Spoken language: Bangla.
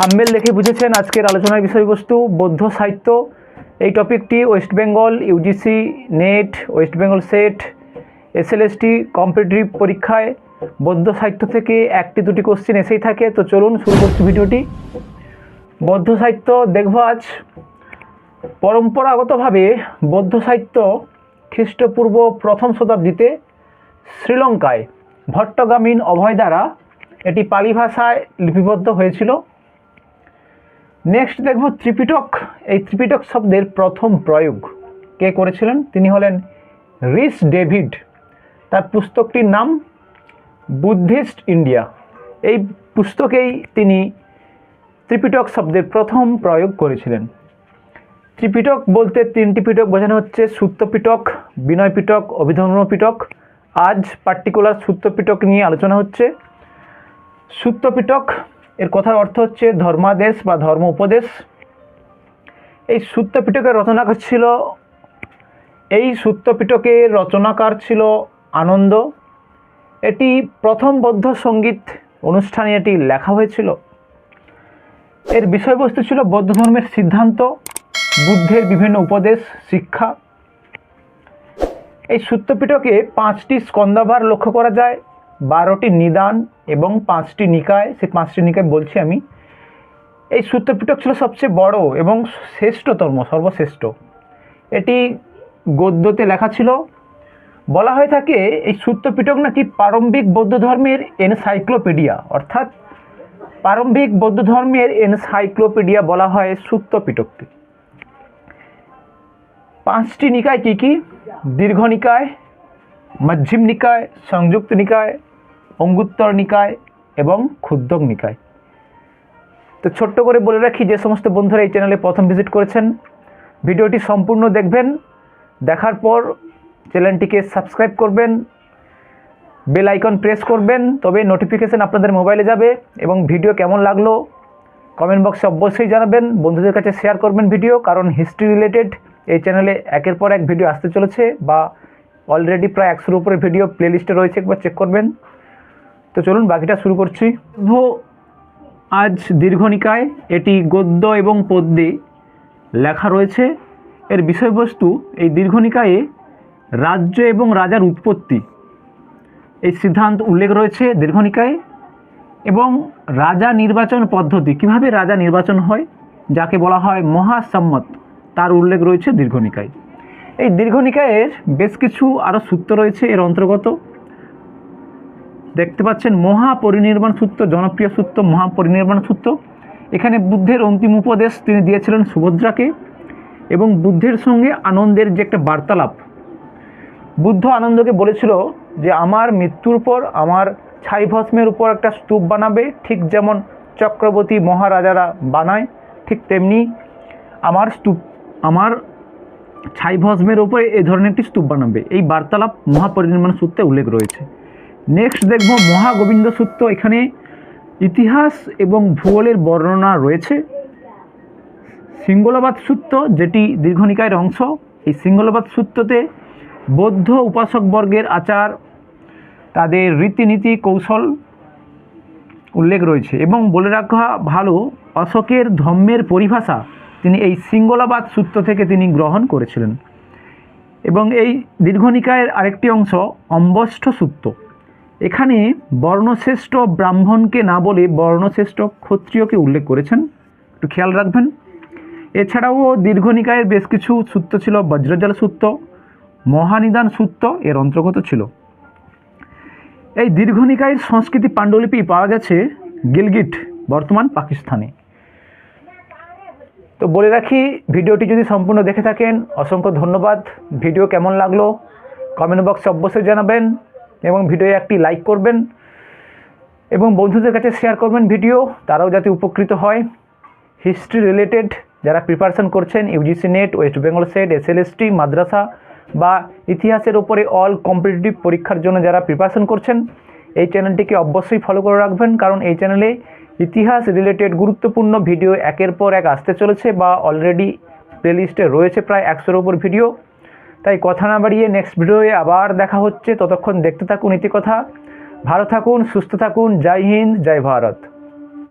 থাম্বেল দেখে বুঝেছেন আজকের আলোচনার বিষয়বস্তু, বৌদ্ধ সাহিত্য। এই টপিকটি West Bengal UGC NET, West Bengal SET SLST competitive পরীক্ষায়। বৌদ্ধ সাহিত্য থেকে একটি দুটি কোশ্চেন এসেই থাকে। তো চলুন শুরু করছি ভিডিওটি। বৌদ্ধ সাহিত্য দেখব আজ। পরম্পরাগতভাবে বৌদ্ধ সাহিত্য খ্রিস্টপূর্ব প্রথম শতাব্দীতে শ্রীলঙ্কায় ভট্টগামীন অভয় দ্বারা এটি পালি ভাষায় লিপিবদ্ধ হয়েছিল। নেক্সট দেখব ত্রিপিটক। এই ত্রিপিটক শব্দের প্রথম প্রয়োগ। কে করেছিলেন? তিনি হলেন রিস ডেভিড। তার পুস্তকটির নাম বুদ্ধিস্ট ইন্ডিয়া। এই পুস্তকেই তিনি ত্রিপিটক শব্দের প্রথম প্রয়োগ করেছিলেন। ত্রিপিটক বলতে তিনটি পিটক বোঝানো হচ্ছে। সূত্র পিটক বিনয় পিটক অভিধর্ম পিটক আজ পার্টিকুলার সূত্র পিটক নিয়ে আলোচনা হচ্ছে। সূত্র পিটক এর কথার অর্থ হচ্ছে ধর্মাদেশ বা ধর্ম উপদেশ। এই সূত্র পিটকের রচনাকার ছিল, এই সূত্র পিটকের রচনাকার ছিল আনন্দ। এটি প্রথম বৌদ্ধ সংগীত অনুষ্ঠানে এটি লেখা হয়েছিল। এর বিষয়বস্তু ছিল বৌদ্ধ ধর্মের সিদ্ধান্ত, বুদ্ধের বিভিন্ন উপদেশ, শিক্ষা। এই সূত্রপিটকে পাঁচটি স্কন্দাভার লক্ষ্য করা যায়। বারোটি নিদান এবং পাঁচটি নিকায়, সেই পাঁচটি নিকায় বলছি আমি। এই সূত্রপিটক ছিল সবচেয়ে বড় এবং শ্রেষ্ঠতম, সর্বশ্রেষ্ঠ। এটি গদ্যতে লেখা ছিল, বলা হয়ে থাকে এই সূত্রপিটক নাকি প্রারম্ভিক বৌদ্ধ ধর্মের এনসাইক্লোপিডিয়া, অর্থাৎ প্রারম্ভিক বৌদ্ধ ধর্মের এনসাইক্লোপিডিয়া বলা হয় সূত্রপিটককে। পাঁচটি নিকায় কী কী? দীর্ঘ নিকায়, মধ্যম নিকায়, সংযুক্ত নিকায় অঙ্গুত্তর নিকায় এবং ক্ষুদ্রক নিকায়। তো ছোট্ট করে বলে রাখি যে সমস্ত বন্ধুরা এই চ্যানেলে প্রথম ভিজিট করেছেন, ভিডিওটি সম্পূর্ণ দেখবেন, দেখার পর চ্যানেলটিকে সাবস্ক্রাইব করবেন বেল আইকন প্রেস করবেন, তবে নোটিফিকেশান আপনাদের মোবাইলে যাবে এবং ভিডিও কেমন লাগল কমেন্ট বক্সে অবশ্যই জানাবেন, বন্ধুদের কাছে শেয়ার করবেন ভিডিও, কারণ হিস্ট্রি রিলেটেড এই চ্যানেলে একের পর এক ভিডিও আসতে চলেছে বা অলরেডি প্রায় একশোর উপরে ভিডিও প্লেলিস্টে রয়েছে, একবার চেক করবেন। তো চলুন বাকিটা শুরু করছি। আজ দীর্ঘনিকায় এটি গদ্য এবং পদ্যে লেখা রয়েছে। এর বিষয়বস্তু এই দীর্ঘনিকায়ে রাজ্য এবং রাজার উৎপত্তি। এই সিদ্ধান্ত উল্লেখ রয়েছে দীর্ঘনিকায় এবং রাজা নির্বাচন পদ্ধতি। কীভাবে রাজা নির্বাচন হয়? যাকে বলা হয় মহাসম্মত, তার উল্লেখ রয়েছে দীর্ঘনিকায়। এই দীর্ঘনিকায়ের বেশ কিছু আরও সূত্র রয়েছে এর অন্তর্গত। দেখতে পাচ্ছেন মহাপরিনির্বাণ সূত্র, জনপ্রিয় সূত্র, মহাপরিনির্বাণ সূত্র। এখানে বুদ্ধের অন্তিম উপদেশ তিনি দিয়েছিলেন সুভদ্রাকে এবং বুদ্ধের সঙ্গে আনন্দের যে একটা বার্তালাপ। বুদ্ধ আনন্দকে বলেছিল যে, আমার মৃত্যুর পর আমার ছাই ভস্মের উপর একটা স্তূপ বানাবে, ঠিক যেমন চক্রবর্তী মহারাজারা বানায়, ঠিক তেমনি আমার স্তূপ, আমার ছাই ভস্মের উপরে এই ধরনের একটি স্তূপ বানাবে। এই বার্তালাপ মহাপরিনির্মাণ সূত্রে উল্লেখ রয়েছে। নেক্সট দেখব মহাগোবিন্দ সূত্র। এখানে ইতিহাস এবং ভূগোলের বর্ণনা রয়েছে। সিঙ্গলবাদ সূত্র, যেটি দীর্ঘনিকায়ের অংশ। এই সিঙ্গলবাদ সূত্রতে বৌদ্ধ উপাসক বর্গের আচার, তাদের রীতিনীতি, কৌশল উল্লেখ রয়েছে এবং বলে রাখা ভালো, অশোকের ধর্মের পরিভাষা তিনি এই সিঙ্গলাবাদ সূত্র থেকে তিনি গ্রহণ করেছিলেন। এবং এই দীর্ঘনিকায়ের আরেকটি অংশ অম্বষ্ঠ সূত্র। এখানে বর্ণশ্রেষ্ঠ ব্রাহ্মণকে না বলে বর্ণশ্রেষ্ঠ ক্ষত্রিয়কে উল্লেখ করেছেন। একটু খেয়াল রাখবেন। এছাড়াও দীর্ঘনিকায়ের বেশ কিছু সূত্র ছিল, বজ্রজাল সূত্র, মহানিদান সূত্র, এর অন্তর্গত ছিল। এই দীর্ঘনিকায়ের সংস্কৃতি পাণ্ডুলিপি পাওয়া গেছে গিলগিট, বর্তমান পাকিস্তানে। তো বলে রাখি, ভিডিওটি যদি সম্পূর্ণ দেখে থাকেন, অসংখ্য ধন্যবাদ। ভিডিও কেমন লাগল? কমেন্ট বক্সে অবশ্যই জানাবেন। এবং ভিডিও একটি লাইক করবেন এবং বন্ধুদের কাছে শেয়ার করবেন ভিডিও তারাও যাতে উপকৃত হয়। হিস্ট্রি রিলেটেড যারা প্রিপারেশন করছেন UGC NET West Bengal SET SLST মাদ্রাসা বা ইতিহাসের ওপরে অল কম্পিটিটিভ পরীক্ষার জন্য যারা প্রিপারেশন করছেন, এই চ্যানেলটিকে অবশ্যই ফলো করে রাখবেন। কারণ এই চ্যানেলে ইতিহাস রিলেটেড গুরুত্বপূর্ণ ভিডিও একের পর এক আসতে চলেছে বা অলরেডি প্লেলিস্টে রয়েছে প্রায় একশোর ওপর ভিডিও তাই কথা না বাড়িয়ে নেক্সট ভিডিওয়ে আবার দেখা হচ্ছে। ততক্ষণ দেখতে থাকুন ইতিকথা। ভালো থাকুন, সুস্থ থাকুন। জয় হিন্দ, জয় ভারত।